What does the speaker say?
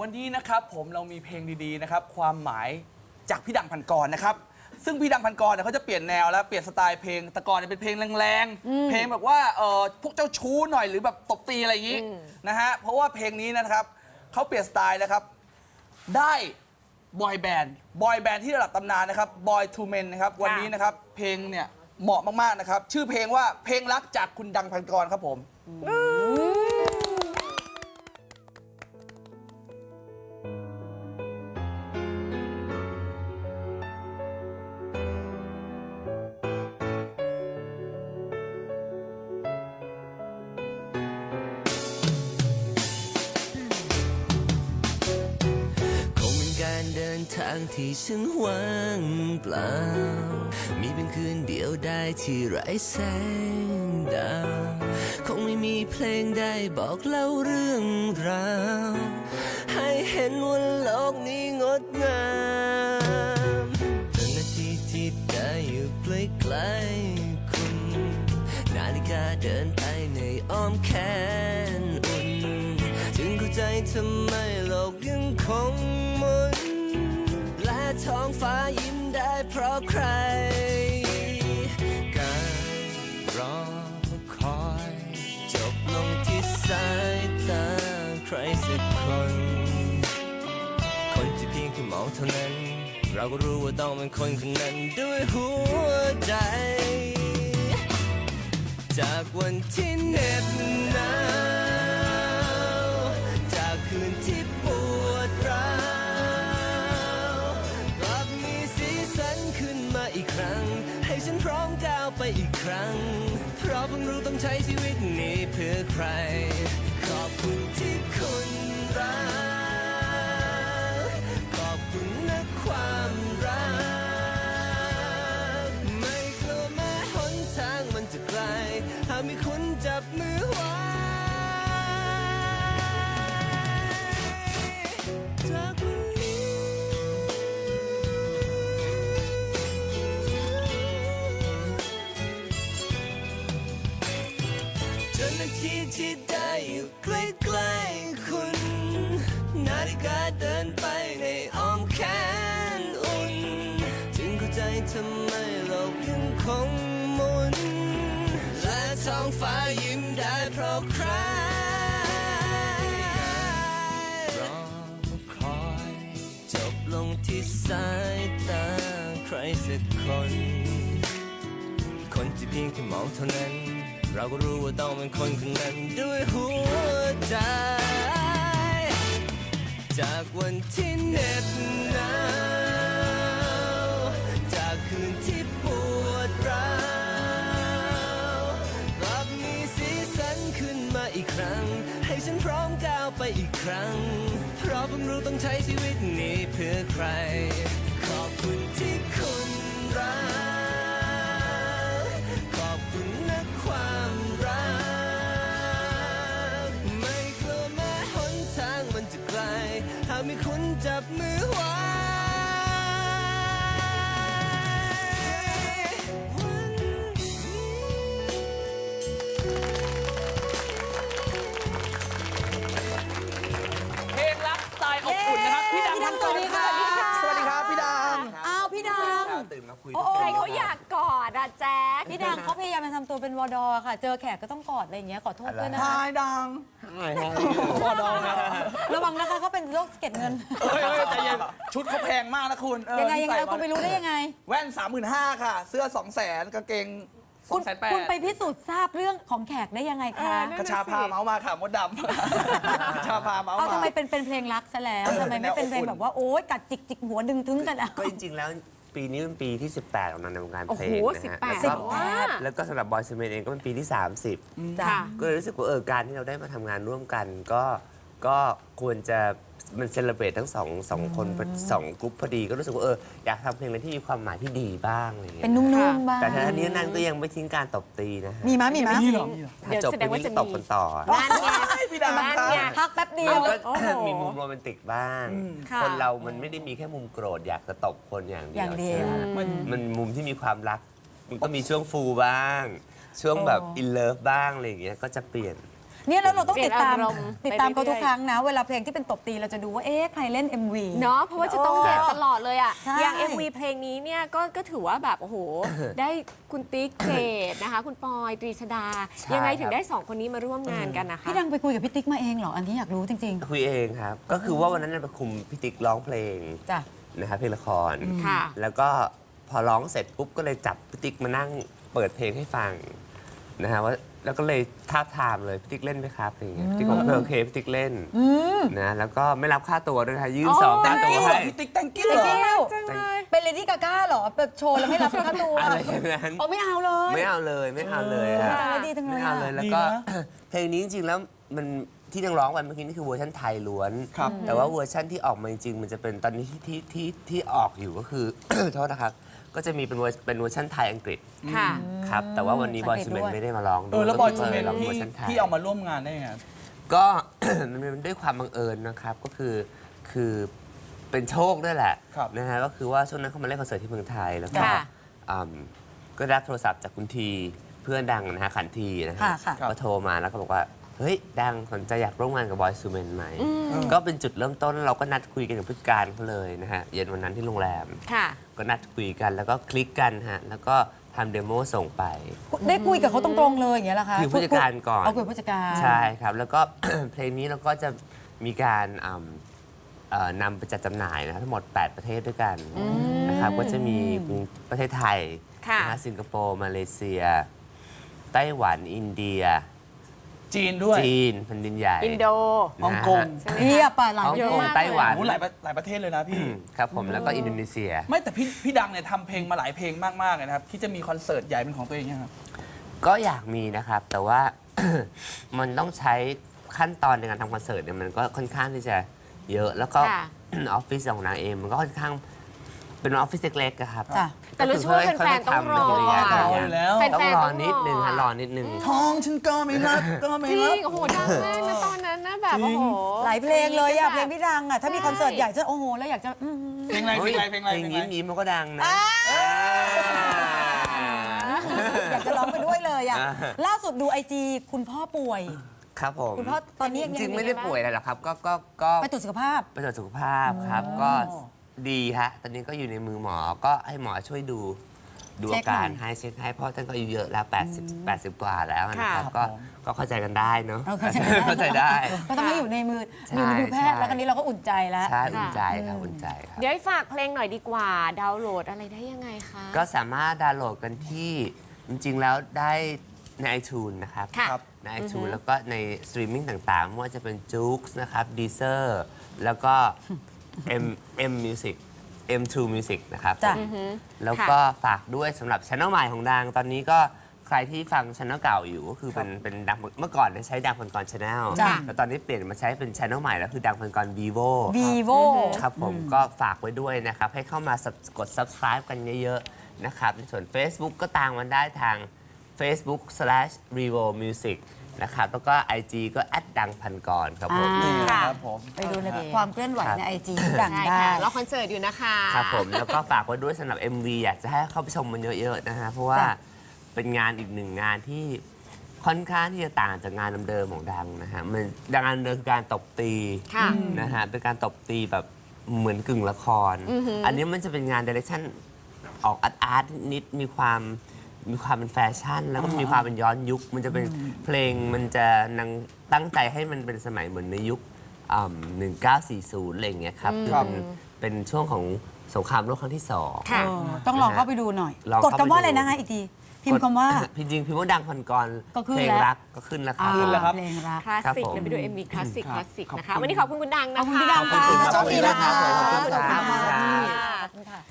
วันนี้นะครับผมเรามีเพลงดีๆนะครับความหมายจากพี่ดังพันกรนะครับ ซึ่งพี่ดังพันกรเนี่ยเขาจะเปลี่ยนแนวแล้วเปลี่ยนสไตล์เพลงแต่ก่อนเนี่ยเป็นเพลงแรงๆ เพลงแบบว่าเออพวกเจ้าชู้หน่อยหรือแบบตบตีอะไรอย่างนี้นะฮะเพราะว่าเพลงนี้นะครับเขาเปลี่ยนสไตล์นะครับ ได้บอยแบนด์บอยแบนด์ที่ระดับตำนานนะครับบอยทูเมนนะครับวันนี้นะครับเพลงเนี่ยเหมาะมากๆนะครับ ชื่อเพลงว่าเพลงรักจากคุณดังพันกรครับผมคางที่ฉันว่างเปล่า มีเป็นคืนเดียวได้ที่ไร้แสงดาว คงไม่มีเพลงใดบอกเล่าเรื่องราว ให้เห็นว่าโลกนี้งดงามจนนาทีที่ได้อยู่ใกล้ๆคุณ นาฬิกาเดินไปในอ้อมแขนอุ่นจึงเข้าใจทำไมโลกยังคง ฟ้ายิ้มได้เพราะใคร การรอคอยจบลงที่สายตาใครสักคน คนที่เพียงแค่มองเท่านั้น เราก็รู้ว่าต้องเป็นคนคนนั้นด้วยหัวใจ จากวันที่เหน็บหนาว ใช้ชีวิตนี้เพื่อใคร ทีที่ได้อยู่ใกล้ๆคุณ นาฬิกาเดินไปในอ้อมแขนอุ่นจึงเข้าใจทำไมโลกยังคงหมุน และท้องฟ้ายิ้มได้เพราะใครรอคอย จบลงที่สายตาใครสักคน คนที่เพียงแค่มองเท่านั้น เราก็รู้ว่าต้องเป็นคนคนนั้นด้วยหัวใจ จากวันที่เหน็บหนาวจากคืนที่ปวดร้าวกลับมีสีสันขึ้นมาอีกครั้ง ให้ฉันพร้อมก้าวไปอีกครั้ง เพราะเพิ่งรู้ต้องใช้ชีวิตนี้เพื่อใคร ขอบคุณที่ หากมีคุณจับมือไว้ ดังตื่นมาคุยโอ้โหใครเขาอยากกอดอะแจ๊คพี่ดังเขาพยายามจะทำตัวเป็นวอดอค่ะ เจอแขกก็ต้องกอดอะไรอย่างเงี้ยขอโทษด้วยนะทาคะยดังพอดองครับระวังนะคะเขาเป็นโรคสะเก็ดเงินเฮ้ยเฮ้ยใจเย็นชุดเขาแพงมากนะคุณเออยังไงยังไงใส่คุณไปรู้ได้ยังไง แว่น 35,000 ค่ะ เสื้อ 200,000กางเกงคุณ2,800คุณไปพิสูจน์ทราบเรื่องของแขกได้ยังไงคะกระชาพาเมาส์มาค่ะมดดำ กระชาพาเมาส์เอามา ทำไมเป็นเป็นเพลงรักซะแล้วทำไมไม่เป็นเพลงแบบว่าโอ๊ยกัดจิกจิกหัวดึงทึงกันอะก็จริง ๆ แล้ว ปีนี้เป็นปีที่ 18 ของนางในวงการโอ้เพลโหงนะสิบฮะแปดแล้วเหรก็อว่าแล้วก็สำหรับบอยซีเมนเองก็เป็นปีที่30จ้ะก็เลยรู้สึกว่าเออการที่เราได้มาทำงานร่วมกัน ก็ก็ควรจะมันเซเลบรตทั้งสองสองคนสองกรุ๊ปพอดีก็รู้สึกว่าเอออยากทำเพลงอะไรที่มีความหมายที่ดีบ้างอะไรอย่างเงี้เป็ยนนุ่มๆบ้างแต่ทั้งนี้นั้นก็ยังไม่ทิ้งการตบตีนะฮะมีมั้ยมีมั้ย นี่เหรอนี่เหรอถ้าเดี๋ยวจบแสเพดลงงว่านี้จะตมีบกันต่อ นั่นไง พี่ดังนั่นครับไงพักแป๊บเดียวก็โอ้โหมีมุมโรแมนติกบ้าง ค่ะคนเรา มันไม่ได้มีแค่มุมโกรธอยากจะตบคนอย่างเดีอยย่างวเดียว ใช่ไหมมันมุมที่มีความรัก มันก็มีช่วงฟูลบ้าง ช่วงแบบอินเลิฟบ้างอะไรอย่างเงี้ย ก็จะเปลี่ยน เนี่ยแล้วเราต้องติดตามเปลี่ยนอารมณ์ติดตามเขาไปเรื่ทุอยกครั้งนะ เวลาเพลงที่เป็นตบตีเราจะดูว่าเอ๊ะใครเล่น MV เนาะเพราะว่าจะต้องเด็ดตลอดเลยอะ ใช่อย่าง MV เพลงนี้เนี่ยก็ก็ถือว่าแบบ โอ้โห ได้คุณติ๊กเจดนะคะ คุณปอยตรีชดา ใช่ยังไงถึคงรับได้สองคนนี้มาร่วมงานกันนะคะ พี่ดังไปคุยกับพี่ติ๊กมาเองเหรออันนี้อยากรู้จริง คุยเองครับ ก็คือว่าวันนั้นเราไปคุมพี่ติ๊กร้องเพลงๆจ้ะนะครับเพลงละคร ค่ะ แล้วก็พอร้องเสร็จปุ๊บก็เลยจับพี่ติ๊กมานั่งเปิดเพลงให้ฟังนะฮะว่า แล้วก็เลยท้าบทามเลยพี่ติ๊กเล่นไหมครับอะไรอย่างเงี้ยพี่ติ๊กบอกเออโอเคพี่ติ๊กเล่นนะแล้วก็ไม่รับค่าตัวด้วยนะคะยื่นสองแตค่างตัวกิ้วเหรอให้พี่ติ๊กแตงกิ้วติ๊กเหรอ กิ้วจังเลย เป็นเลดี้กาก้าเหรอเปิดโชว์แล้วไม่รับค่าตัวอะไรอย่างนั้น อ๋อไม่เอาเลย ไม่เอาเลยไม่เอาเลยโอ้ครับยตายแล้วดีจังเลยไม่อะเอาเลยแล้วก็เพลงนี้จริงๆแล้วมัน ที่นังร้องไปเมื่อกี้นี่คือเวอร์ชันไทยล้วน ครับ แต่ว่าเวอร์ชันที่ออกมาจริงๆมันจะเป็นตอนนี้ที่ที่ที่ที่ออกอยู่ก็คือ โทษนะครับ ก็จะมีเป็นเวอร์เป็นเวอร์ชันไทยอังกฤษค่ะ ครับ แต่ว่าวันนี้บอยอังกฤษซูเมนด้วยไม่ได้มาร้องด้เอวยอแล้วบอยจูเมนร้องที่เวอร์ชันไทย ที่เอามาร่วมงานได้ยังไงก็ มันเป็นด้วยความบังเอิญนะครับก็คือคือเป็นโชคด้วยแหละครับ นะฮะก็คือว่าช่วงนั้นเขามาเล่นคอนเสิร์ตที่เมืองไทยแล้วก็ค่ะอืมก็ได้รับโทรศัพท์จากคุณทีเพื่อนดังนะฮะขันทีนะฮะค่ะค่ะ ก็โทรมาแล้วก็บอกว่า เฮ้ย ดังสนใจอยากร่วมงานกับบอยซูเมนไหม ก็เป็นจุดเริ่มต้นเราก็นัดคุยกันกับผู้จัดการเขาเลยนะฮะ เย็นวันนั้นที่โรงแรม ค่ะ ก็นัดคุยกันแล้วก็คลิกกันฮะ แล้วก็ทำเดโมส่งไป ได้คุยกับเขาตรงๆเลยอย่างเงี้ยเหรอคะคุยกับผู้จัดการก่อน เอาคุยกับผู้จัดการ ใช่ครับ แล้วก็ เพลงนี้เราก็จะมีการอืมเอ่อนำไปจัดจำหน่ายนะทั้งหมด 8 ประเทศด้วยกันนะครับก็จะมีประเทศไทยค่ะนะฮะสิงคโปร์ มาเลเซีย ไต้หวัน อินเดีย จีนด้วย จีนแผ่นดินใหญ่อินโดฮ่องกงนะฮะเรียบไปหลายฮ่องประเทกงศไต้หวัน โอ้โหหลายประหลายประเทศเลยนะพี่ ครับผมแล้วก็อินโดนีเซีย ไม่แต่พี่พี่ดังเนี่ยทำเพลงมาหลายเพลงมากๆเลยนะครับที่จะมีคอนเสิร์ตใหญ่เป็นของตัวเองเนี่ยครับก็อยากมีนะครับ แต่ว่า มันต้องใช้ขั้นตอนในการทำคอนเสิร์ตเนี่ยมันก็ค่อนข้างที่จะเยอะแล้วก็ ค่ะ ออฟฟิศของนางเองมันก็ค่อนข้าง เป็นออฟฟิศเล็กๆอะครับจ้ะ แต่รู้สึกว่าแฟนๆต้องรอก็คืค่ยๆทำรอเป็นอยู่ระยะแล้วแฟนๆต้องรอต้องรอนิดนึงฮะรอนิดนึง ท้องฉันก็ไม่รับก็ไม่จริรับ งโอ้โหดังมากนะตอนนั้นนะแบบจริงโอ้โหหลายเพลงเลยอะเพลงแบบพี่ดังอะถ้ามีคอนเสิร์ตใหญ่จะโอ้โหแล้วอยากจะอืมเพลงอะไรเพลงอะไรเพลงอะไรเพลงเพลงยิ้มอะไรยิ้มมันก็ดังนะอยากจะร้องไปด้วยเลยอะอ่าล่าสุดดูไอจีคุณพ่อป่วย ครับผมคุณพ่อตอนนี้จยังริงๆยังไม่ได้ป่วยอะไรหรอกครับ ก็ก็ก็ไปตรวจสุขภาพ ไปตรวจสุขภาพครับ ก็ ดีฮะ ตอนนี้ก็อยู่ในมือหมอ ก็ให้หมอช่วยดู ดูเช็อาคหน่อยการให้เช็คให้เพราะท่านก็อายุเยอะแล้ว 80 80 กว่าแล้วนะครับ ค่ะก็ ผม ก็เข้าใจกันได้เนาะเราเข้าใจได้ เข้าใจได้ ก็ต้องให้อยู่ในมือใช่อยู่ในมือแพทย์ใช่ แล้วคราวนี้เราก็อุ่นใจแล้ว ใช่อุ่นใจครับอุ่นใจครับ เดี๋ยวให้ฝากเพลงหน่อยดีกว่า ดาวน์โหลดอะไรได้ยังไงคะ ก็สามารถดาวน์โหลดกันที่จริงๆแล้วได้ใน iTunes นะครับ ค่ะครับ ใน iTunes แล้วก็ในสตรีมมิ่งต่างๆไม่ว่าจะเป็น j o o x นะครับ Deezer แล้วก็ M M Music M2 Music นะครับจ้ะผมแล้วก็ฝากด้วยสำหรับช anel ใหม่ของดัง ตอนนี้ก็ใครที่ฟังช anel เก่าอยู่ก็คือเป็นเป็นดังเมื่อก่อนเนี่ยใช้ดังพันกรช anel จ้ะแต่ตอนนี้เปลี่ยนมาใช้เป็นช anel ใหม่แล้วคือดังพันกร vivo vivo ครับผมก็ฝากไว้ด้วยนะครับ ให้เข้ามา sub- กด subscribe กันเยอะ ๆ นะครับ ในส่วน Facebook ก็ตามมันได้ทาง facebook slash revo music นะครับ แล้วก็ IG ก็แอดดังพันกรครับผม อ่า นี่ค่ะนะครับผม ไปดูในความเคลื่อนไหวในไอจีดังใช่ได้ ค่ะรอคอนเสิร์ตอยู่นะคะ ครับผม แล้วก็ฝากไว้ด้วยสำหรับ MV อยากจะให้เข้าไปชมมันเยอะๆนะฮะ เพราะว่าจ้ะ เป็นงานอีกหนึ่งงานที่ค่อนข้างที่จะต่างจากงานเดิมๆของดังนะฮะ มันงานเดิมคือการตบตี ค่ะ นะฮะ เป็นการตบตีแบบเหมือนกึ่งละคร อันนี้มันจะเป็นงานเดเรคชั่นออกอาร์ตอาร์ตนิดมีความ มีความเป็นแฟชั่น แล้วก็มีความเป็นย้อนยุค มันจะเป็นเพลงมันจะนังตั้งใจให้มันเป็นสมัยเหมือนในยุคอ่า1940อะไรอย่างเงี้ยครับคือครับเป็นเป็นช่วงของสงครามโลกครั้งที่สอง ค่ะ เออต้องลองเข้าไปดูหน่อย ลองกดเข้าไปคำว่าอะไรดูนะคะอีกทีพิมพ์คำว่าจริงๆพิมพ์ว่าดังพันกรก็ขึ้นเพลงแล้ว รักก็ขึ้นแล้วครับ ขึ้นแล้ว ครับ เพลงรัก คลาสครับสิกผม เดี๋ยวไปดู MV คลาสสิกคครับลาสสิกขอบนะคุคะณวันนี้ขอบคุณคุณดังนะคะ ขอบคุณพี่ดังขอบคุณครับโชคดีนะคะขอบคุณครับ ขอบคุณค่ะค่ะขอบคุณค่ะ